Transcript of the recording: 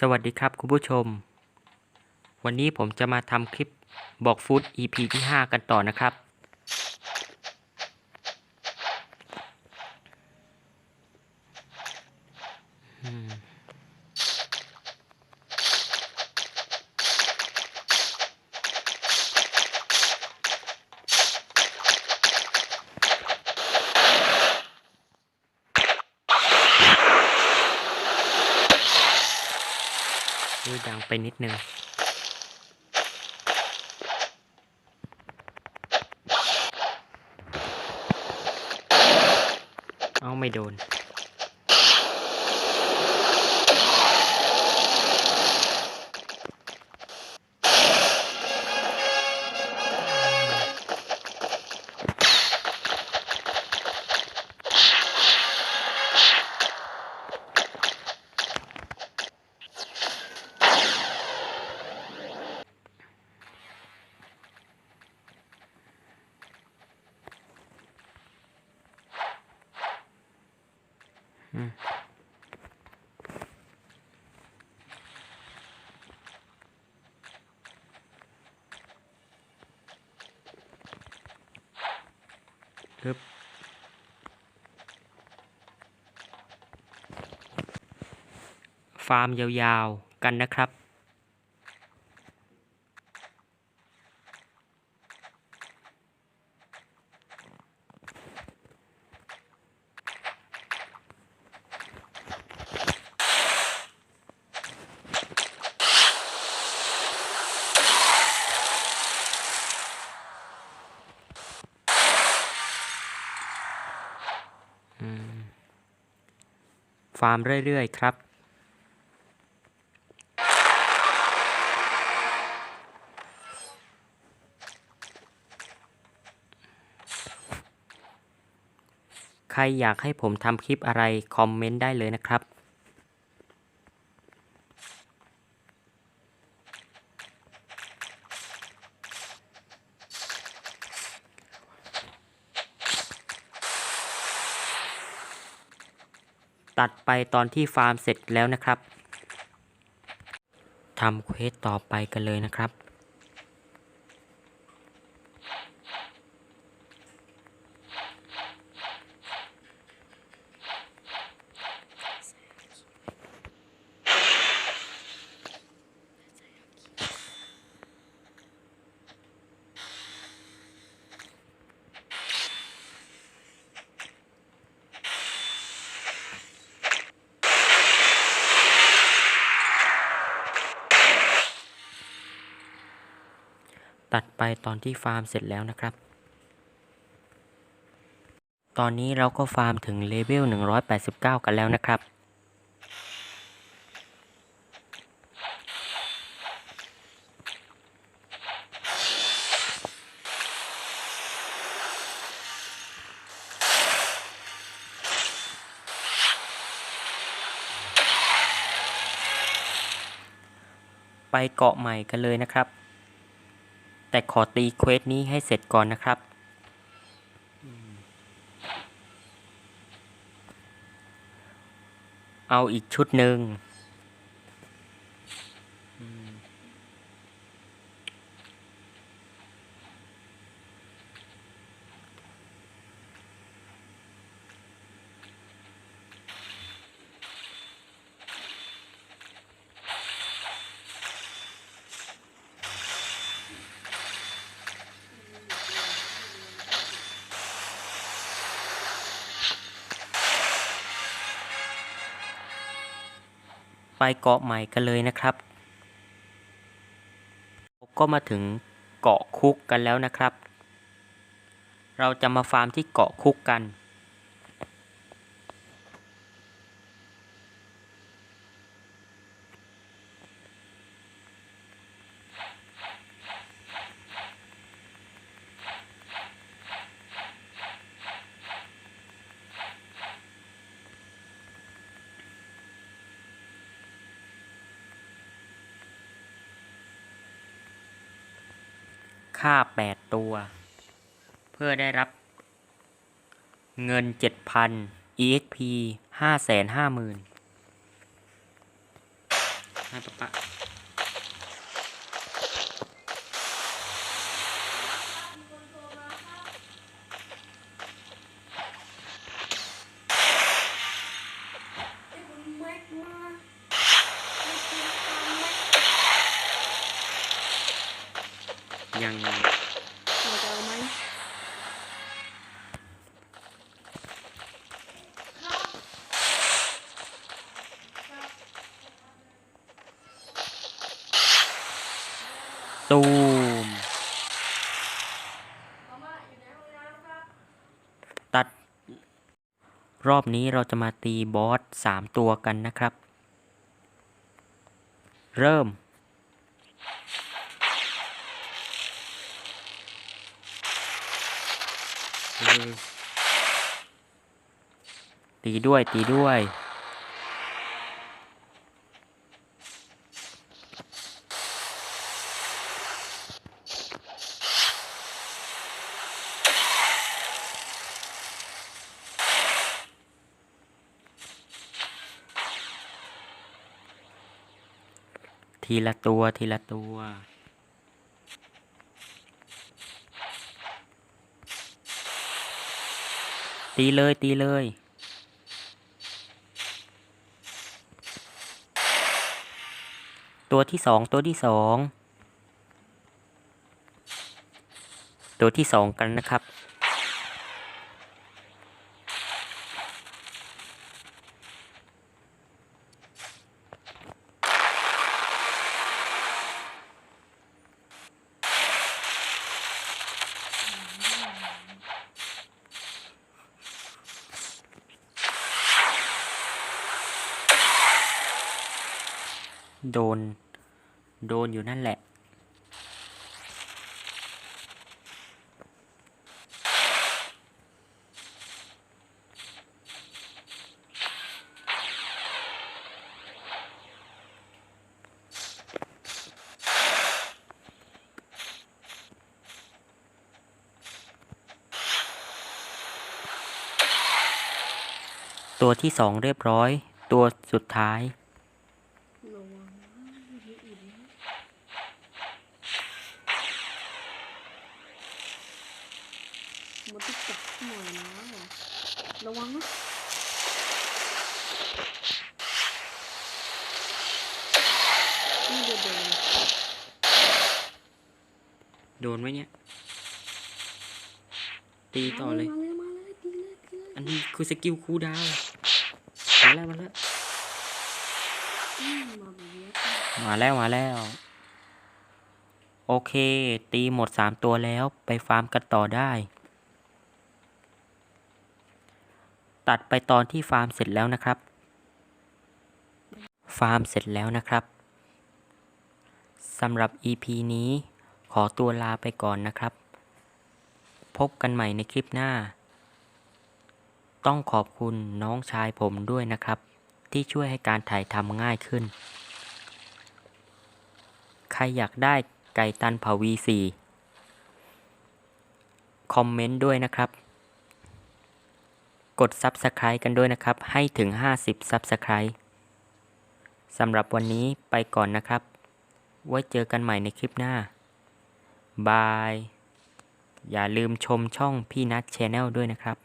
สวัสดีครับคุณผู้ชม วันนี้ผมจะมาทำคลิปบอกฟู้ด EP ที่ 5 กันต่อนะครับ จังไปนิดนึงเอาไม่โดน บฟาร์มยาวๆ กันนะครับ ฟาร์มเรื่อยๆ ครับ ใครอยากให้ผมทำคลิปอะไร คอมเมนต์ได้เลยนะครับ ตัดไปตอนที่ฟาร์มเสร็จแล้วนะครับทำเควสต่อไปกันเลยนะครับ ตัดไปตอนที่ฟาร์มเสร็จแล้วนะครับ ตอนนี้เราก็ฟาร์มถึงเลเวล 189 กันแล้วนะครับไปเกาะใหม่กันเลยนะครับ แต่ขอตีเควสนี้ให้เสร็จก่อนนะครับ เอาอีกชุดหนึ่ง ไปเกาะใหม่กันเลยนะครับ ก็มาถึงเกาะคุกกันแล้วนะครับ เราจะมาฟาร์มที่เกาะคุกกัน ค่า 8 ตัว เพื่อได้รับเงิน 7,000 EXP 550,000ให้ปะปะ ไอ้คุณแม็กมาไม่กินตามแม็ก ยังเราจะเอาไหมตูม ตัด รอบนี้เราจะมาตีบอสสามตัวกันนะครับ เริ่ม ตีด้วยตีด้วยทีละตัวทีละตัว ตีเลยตีเลย ตัวที่สองตัวที่สองตัวที่สองกันนะครับ โดน โดนอยู่นั่นแหละ ตัวที่สองเรียบร้อย ตัวสุดท้าย ระวังนะมีอื่นนะ มันต้องจับหน่อยนะระวังนะนี่เดี๋ยวเดี๋ยวโดนไหมเนี่ย ตีต่อเลยมาเลยมาเลยตีเลยตีเลยอันนี้คือสกิลคูลดาวน์มาแล้ว มาแล้วอืมมาแบบนี้มาแล้ว มาแล้ว โอเค ตีหมดสามตัวแล้วไปฟาร์มกันต่อได้ ตัดไปตอนที่ฟาร์มเสร็จแล้วนะครับ ฟาร์มเสร็จแล้วนะครับสำหรับ EP นี้ขอตัวลาไปก่อนนะครับ พบกันใหม่ในคลิปหน้า ต้องขอบคุณน้องชายผมด้วยนะครับ ที่ช่วยให้การถ่ายทำง่ายขึ้น ใครอยากได้ไก่ตันเผา V4 คอมเมนต์ด้วยนะครับ กด Subscribe กันด้วยนะครับ ให้ถึง 50 Subscribe สำหรับวันนี้ไปก่อนนะครับ ไว้เจอกันใหม่ในคลิปหน้า บาย อย่าลืมชมช่องพี่นัทชนแนลด้วยนะครับ